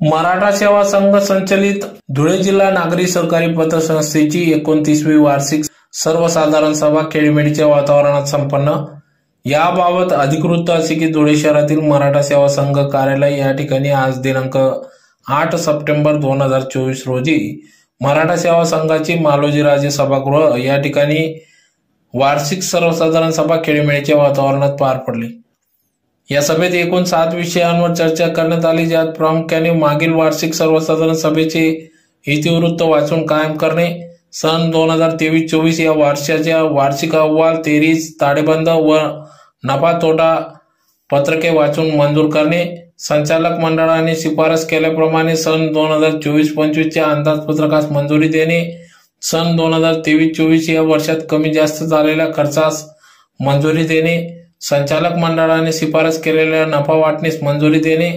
मराठा सेवा संघ संचलित धुळे जिल्हा नागरी सहकारी पतसंस्थेची एकोणतीसवी वार्षिक सर्वसाधारण सभा खेळीमेळीच्या वातावरणात संपन्न. याबाबत अधिकृत असे की धुळे शहरातील मराठा सेवा संघ कार्यालय या ठिकाणी आज दिनांक आठ सप्टेंबर दोन हजार चोवीस रोजी मराठा सेवा संघाची मालोजी राजे सभागृह या ठिकाणी वार्षिक सर्वसाधारण सभा खेळीमेळीच्या वातावरणात पार पडली. या सभेत एकूण सात विषयांवर चर्चा करण्यात आली. ज्यात प्रामुख्याने मागील वार्षिक सर्वसाधारण सभेचे इतिवृत्त वाचून कायम करणे सन दोन हजार तेवीस चोवीस या वर्षाच्या वार्षिक अहवाल तेरीस ताळेबंद व नफा तोटा पत्रके वाचून मंजूर करणे संचालक मंडळाने शिफारस केल्याप्रमाणे सन दोन हजार चोवीस पंचवीसच्या अंदाजपत्रकास मंजुरी देणे सन दोन हजार तेवीस चोवीस या वर्षात कमी जास्त झालेल्या खर्चास मंजुरी देणे संचालक मंडळाने शिफारस केलेल्या नफा वाटणीस मंजुरी देणे.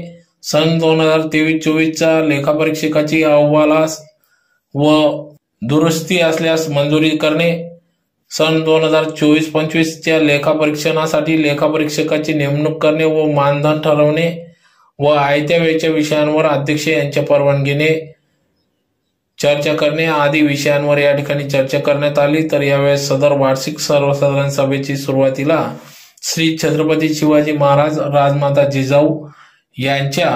सन दोन हजार तेवीस चोवीसच्या लेखापरीक्षकाची अहवालास व दुरुस्ती असल्यास मंजुरी करणे. सन दोन हजार चोवीस पंचवीसच्या लेखापरीक्षणासाठी लेखापरीक्षकाची नेमणूक करणे व मानधन ठरवणे व आयत्या वेळच्या विषयांवर अध्यक्ष यांच्या परवानगीने चर्चा करणे. आदी विषयांवर या ठिकाणी चर्चा करण्यात आली. तर यावेळेस सदर वार्षिक सर्वसाधारण सभेची सुरुवातीला श्री छत्रपती शिवाजी महाराज राजमाता जिजाऊ यांच्या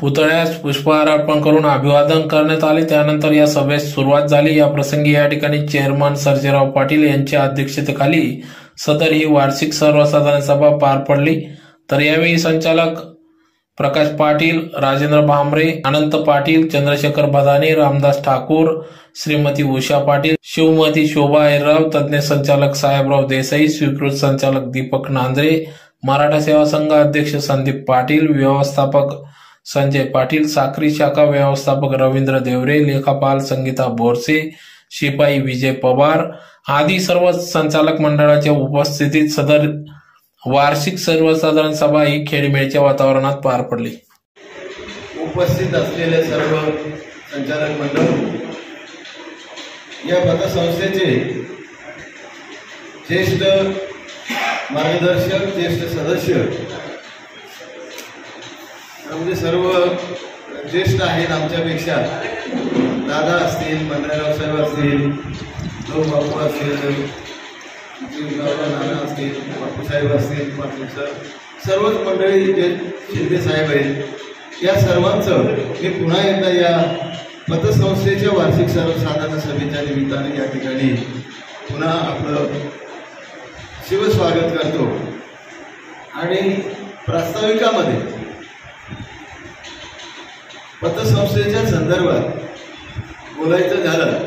पुतळ्यास पुष्पहार अर्पण करून अभिवादन करण्यात आले. त्यानंतर या सभेस सुरुवात झाली. या प्रसंगी या ठिकाणी चेअरमन सर्जेराव पाटील यांच्या अध्यक्षतेखाली सदर ही वार्षिक सर्वसाधारण सभा पार पडली. तर यावेळी संचालक प्रकाश पाटील राजेंद्र भांबरे अनंत पाटील चंद्रशेखर भदाने रामदास ठाकूर श्रीमती उषा पाटील शिवमती शोभा ऐरराव तज्ज्ञ संचालक साहेबराव देसाई स्वीकृत संचालक दीपक नांद्रे मराठा सेवा संघ अध्यक्ष संदीप पाटील व्यवस्थापक संजय पाटील साखरी शाखा व्यवस्थापक रवींद्र देवरे लेखापाल संगीता बोरसे शिपाई विजय पवार आदी सर्व संचालक मंडळाच्या उपस्थितीत सदर वार्षिक सर्वसाधारण सभा ही खेळीमेळीच्या वातावरणात पार पडली. उपस्थित असलेले सर्व संचालक मंडळ या पतसंस्थेचे ज्येष्ठ मार्गदर्शक ज्येष्ठ सदस्य म्हणजे सर्व ज्येष्ठ आहेत आमच्यापेक्षा. दादा असतील मंडळराव साहेब असतील लोक बापू असतील नाना असतील बापूसाहेब असतील पाटील सर सर्वच मंडळी जे शिंदे साहेब आहेत या सर्वांचं मी पुन्हा एकदा या पतसंस्थेच्या वार्षिक सर्वसाधारण सभेच्या निमित्ताने या ठिकाणी पुन्हा आपलं शिवस्वागत करतो. आणि प्रास्ताविकामध्ये पतसंस्थेच्या संदर्भात बोलायचं झालं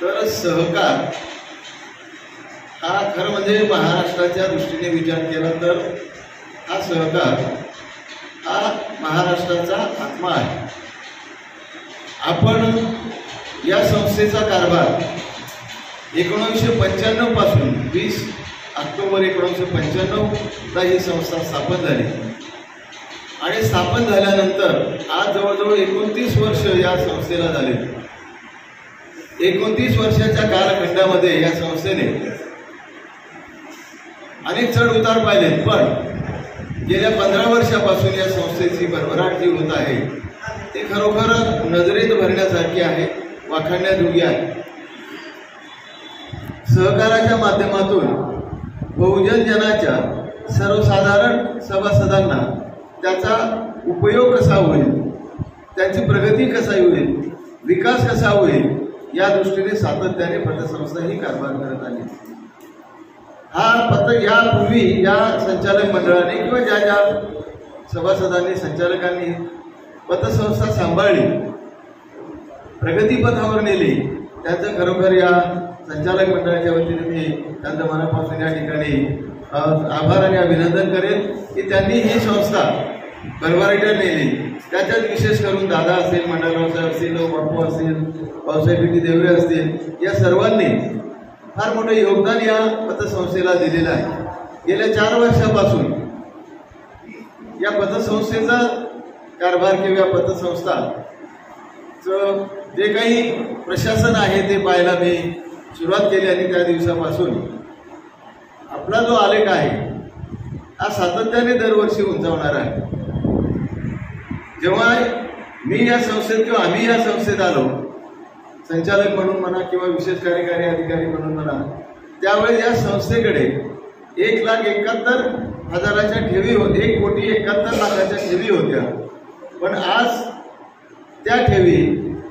तर सहकार हा खरं म्हणजे महाराष्ट्राच्या दृष्टीने विचार केला तर हा सहकार हा महाराष्ट्राचा आत्मा आहे. आपण या संस्थेचा कारभार एकोणीसशे पंच्याण्णवपासून वीस ऑक्टोबर एकोणीसशे पंच्याण्णवला ही संस्था स्थापन झाली. आणि स्थापन झाल्यानंतर आज जवळजवळ एकोणतीस वर्ष या संस्थेला झाले एकोणतीस वर्षाच्या कालखंडामध्ये या संस्थेने अनेक चढ उतार पाहिलेत पण गेल्या पंधरा वर्षापासून या संस्थेची भरभराट जी होत आहे. ते खरोखर नजरेत भरण्यासारखी आहे वाखाणण्याजोगी आहे. सहकाराच्या माध्यमातून बहुजन जनाच्या सर्वसाधारण सभासदांना त्याचा उपयोग कसा होईल त्यांची प्रगती कसा होईल विकास कसा होईल या दृष्टीने सातत्याने पतसंस्था ही कारभार करत आली हा पत्र यापूर्वी या संचालक मंडळाने किंवा ज्या ज्या सभासदांनी संचालकांनी पतसंस्था सांभाळली प्रगतीपथावर नेली त्यांचं खरोखर या संचालक मंडळाच्या वतीने मी त्यांचं मनापासून या ठिकाणी आभार आणि अभिनंदन करेन की त्यांनी ही संस्था भरभराट्या नेली. त्याच्यात विशेष करून दादा असेल मंडळराव साहेब असतील बापू असतील पावसाहेब बिटी देवरे असतील या सर्वांनी फार मोठं योगदान या पतसंस्थेला दिलेलं आहे. गेल्या चार वर्षापासून या पतसंस्थेचा कारभार किंवा पतसंस्था जे काही प्रशासन आहे ते पाहायला मी सुरुवात केली आणि त्या दिवसापासून. आपला जो आलेख आहे हा सातत्याने दरवर्षी उंचावणार आहे. जेव्हा मी या संस्थेत किंवा आम्ही या संस्थेत आलो संचालक म्हणून म्हणा किंवा विशेष कार्यकारी अधिकारी म्हणून म्हणा त्यावेळेस या संस्थेकडे एक लाख एकाहत्तर हजाराच्या ठेवी होत एक कोटी एकाहत्तर लाखाच्या ठेवी होत्या. पण आज त्या ठेवी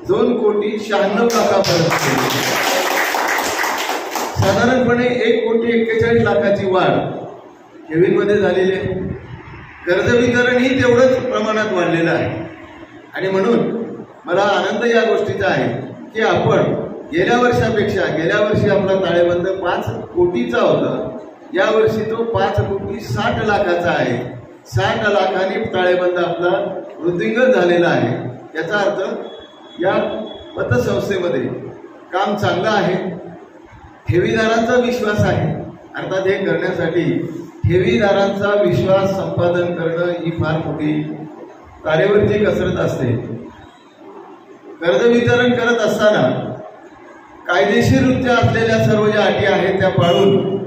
दोन कोटी शहाण्णव लाखापर्यंत साधारणपणे एक कोटी एक्केचाळीस लाखाची वाढ ठेवींमध्ये झालेली आहे. कर्ज वितरणही तेवढंच प्रमाणात वाढलेलं आहे. आणि म्हणून मला आनंद या गोष्टीचा आहे. की आपण गेल्या वर्षापेक्षा गेल्या वर्षी आपला ताळेबंद पाच कोटीचा होता. यावर्षी तो पाच कोटी साठ लाखाचा आहे. साठ लाखाने ताळेबंद आपला वृद्धिंगत झालेला आहे. याचा अर्थ या पतसंस्थेमध्ये काम चांगलं आहे. ठेवीदारांचा विश्वास आहे. अर्थात हे करण्यासाठी ठेवीदारांचा विश्वास संपादन करणं ही फार मोठी तारेवरची कसरत असते. कर्ज वितरण करत असताना कायदेशीररित्या असलेल्या सर्व ज्या अटी आहेत त्या पाळून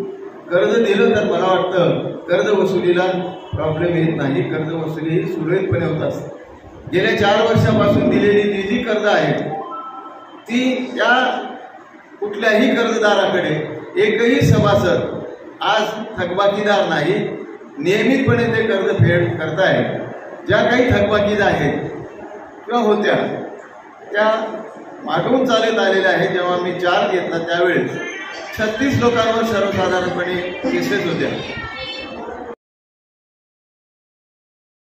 कर्ज दिलं तर मला वाटतं कर्ज वसुलीला प्रॉब्लेम येत नाही. कर्ज वसुली ही सुरळीतपणे होत असते. गेल्या चार वर्षापासून दिलेली जी जी कर्ज आहेत ती त्या कुठल्याही कर्जदाराकडे एकही सभासद आज थकबाकीदार नाही. नियमितपणे ते कर्ज फेड करतायत. ज्या काही थकबाकीदार आहेत किंवा होत्या त्या मागवून चालत आलेल्या आहेत जेव्हा मी चार घेतला त्यावेळेस छत्तीस लोकांवर सर्वसाधारणपणे केसेस होत्या.